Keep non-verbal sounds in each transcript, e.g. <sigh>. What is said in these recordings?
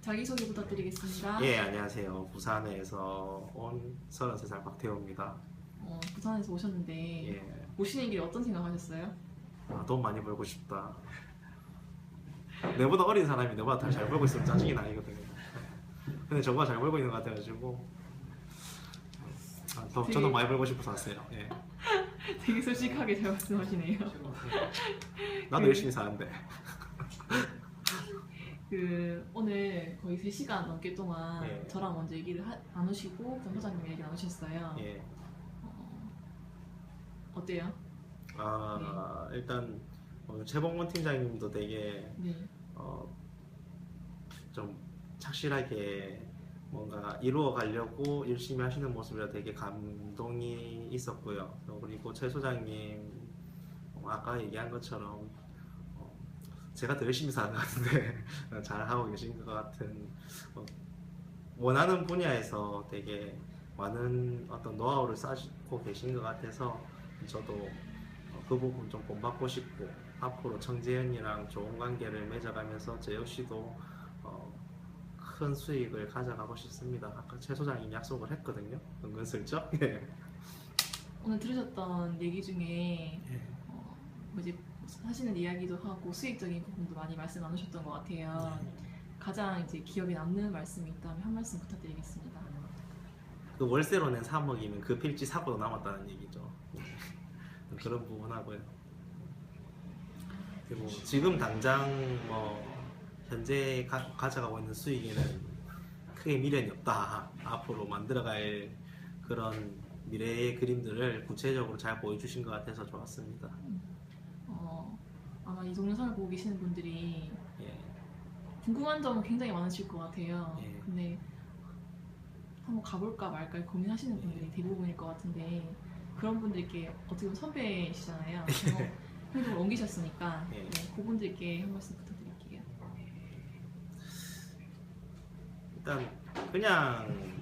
자기소개 부탁드리겠습니다. 예, 안녕하세요. 부산에서 온 33살 박태호입니다. 어, 부산에서 오셨는데 예, 오시는 길에 어떤 생각하셨어요? 아, 돈 많이 벌고 싶다. 내보다 어린 사람이 내보다 더잘 벌고 있으면 짜증이 나거든요. 근데 저보다 잘 벌고 있는 것 같아가지고 아, 더, 저도 되게- 많이 벌고 싶어서 왔어요. 예. <laughs> 되게 솔직하게 잘 말씀하시네요. 나도 그- 열심히 사는데. 그 오늘 거의 3시간 넘게 동안 예. 저랑 먼저 얘기를 하, 나누시고 권 소장님 얘기 나누셨어요. 예. 어, 어때요? 아, 일단 어, 최봉원 팀장님도 되게 네. 어, 좀 착실하게 뭔가 이루어 가려고 열심히 하시는 모습이라 되게 감동이 있었고요. 그리고 최 소장님 어, 아까 얘기한 것처럼 어, 제가 더 열심히 사는 것 같은데 <laughs> 잘 하고 계신 것 같은 어, 원하는 분야에서 되게 많은 어떤 노하우를 쌓고 계신 것 같아서 저도 어, 그 부분 좀 본받고 싶고 앞으로 정재현이랑 좋은 관계를 맺어가면서 저 역시도 어, 큰 수익을 가져가고 싶습니다. 아까 최 소장님이 약속을 했거든요. 은근슬쩍. <laughs> 예. 오늘 들으셨던 얘기 중에 예. 어, 뭐지 하시는 이야기도 하고 수익적인 부분도 많이 말씀 나누셨던 것 같아요. 가장 이제 기억에 남는 말씀이 있다면 한 말씀 부탁드리겠습니다. 그 월세로 낸 3억이면 그 필지 사고도 남았다는 얘기죠. 예. 그런 부분 하고요. 그리고 지금 당장 뭐 현재 가, 가져가고 있는 수익에는 크게 미련이 없다. 앞으로 만들어갈 그런 미래의 그림들을 구체적으로 잘 보여주신 것 같아서 좋았습니다. 어, 아마 이 동영상을 보고 계시는 분들이 예. 궁금한 점은 굉장히 많으실 것 같아요. 예. 근데 한번 가볼까 말까 고민하시는 분들이 대부분일 것 같은데 그런 분들께 어떻게 보면 선배시잖아요. <laughs> 그래서 행동을 옮기셨으니까 예. 네, 그분들께 한 말씀 부탁드릴게요. 일단 그냥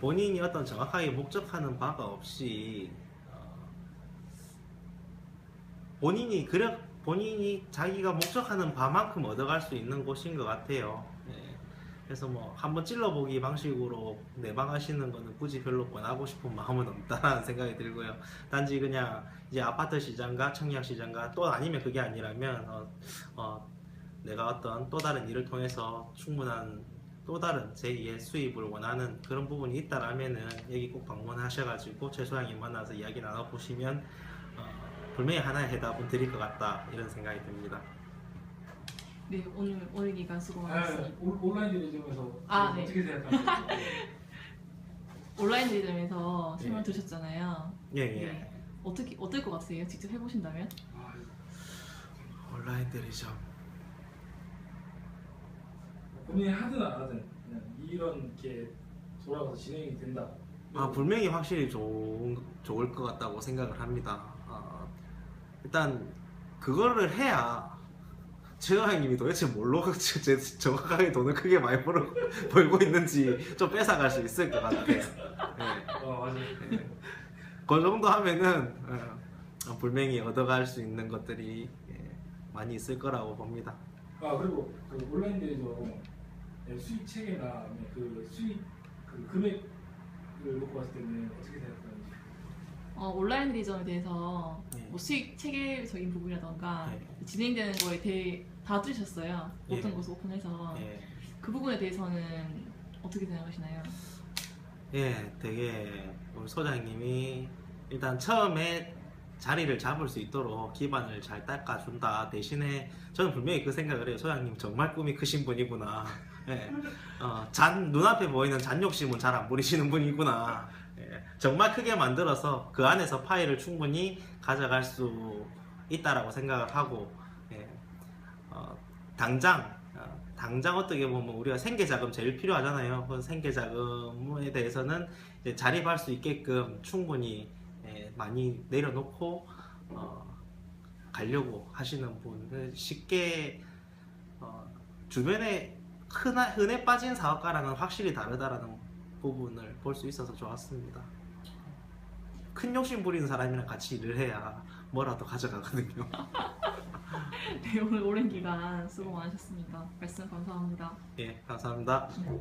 본인이 어떤 정확하게 목적하는 바가 없이 어, 본인이 그래 본인이 자기가 목적하는 바만큼 얻어갈 수 있는 곳인 것 같아요. 예. 그래서 뭐 한번 찔러보기 방식으로 내방하시는 거는 굳이 별로 권하고 싶은 마음은 없다라는 <laughs> 생각이 들고요. 단지 그냥 이제 아파트 시장과 청약 시장과 또 아니면 그게 아니라면 어, 어, 내가 어떤 또 다른 일을 통해서 충분한 또 다른 제2의 수입을 원하는 그런 부분이 있다라면은 여기 꼭 방문하셔가지고 최소장님 만나서 이야기 나눠보시면 어, 분명히 하나의 해답은 드릴 것 같다 이런 생각이 듭니다. 네 오늘 오늘 기간 수고 아, 많으셨습니다. 올- 온라인 대리점에서 아, 네. 어떻게 생각하세요? <laughs> 온라인 대리점에서 설명 예. 들으셨잖아요. 예, 예. 네. 어떻게 어떨 것 같으세요? 직접 해보신다면? 아, 온라인 대리점. 본인이 하든 안 하든 그냥 이런 게 돌아가서 진행이 된다. 아 분명히 확실히 좋은 좋을 것 같다고 생각을 합니다. 아, 일단 그거를 해야 최강님이 도대체 뭘로 제- <laughs> 제- 정확하게 돈을 크게 많이 벌어, <laughs> 벌고 있는지 좀 뺏어갈 수 있을 것 같아요. 네. 아 맞아요. 그 정도 하면은 어, 분명히 얻어갈 수 있는 것들이 예, 많이 있을 거라고 봅니다. 아 그리고 그 온라인 대리점 네, 수익 체계나 그 수익 그 금액을 놓고 봤을 때는 어떻게 생각하는지. 어, 온라인 대리점에 대해서 예. 뭐 수익 체계적인 부분이라던가 예. 진행되는 거에 대해 다 들으셨어요. 어떤 예. 곳을 오픈해서 예, 그 부분에 대해서는 어떻게 생각하시나요? 예, 되게 우리 소장님이 일단 처음에 자리를 잡을 수 있도록 기반을 잘 닦아준다 대신에 저는 분명히 그 생각을 해요. 소장님 정말 꿈이 크신 분이구나. 예, 어, 잔 눈앞에 보이는 잔 욕심은 잘 안 부리시는 분이구나. 예, 정말 크게 만들어서 그 안에서 파일을 충분히 가져갈 수 있다라고 생각을 하고 예, 어, 당장 어, 당장 어떻게 보면 우리가 생계 자금 제일 필요하잖아요. 그 생계 자금에 대해서는 이제 자립할 수 있게끔 충분히 예, 많이 내려놓고 어, 가려고 하시는 분. 쉽게 어, 주변에 흔해, 흔해 빠진 사업가랑은 확실히 다르다라는 부분을 볼 수 있어서 좋았습니다. 큰 욕심 부리는 사람이랑 같이 일을 해야 뭐라도 가져가거든요. <laughs> 네, 오늘 오랜 기간 수고 많으셨습니다. 말씀 감사합니다. 예, 감사합니다. 네.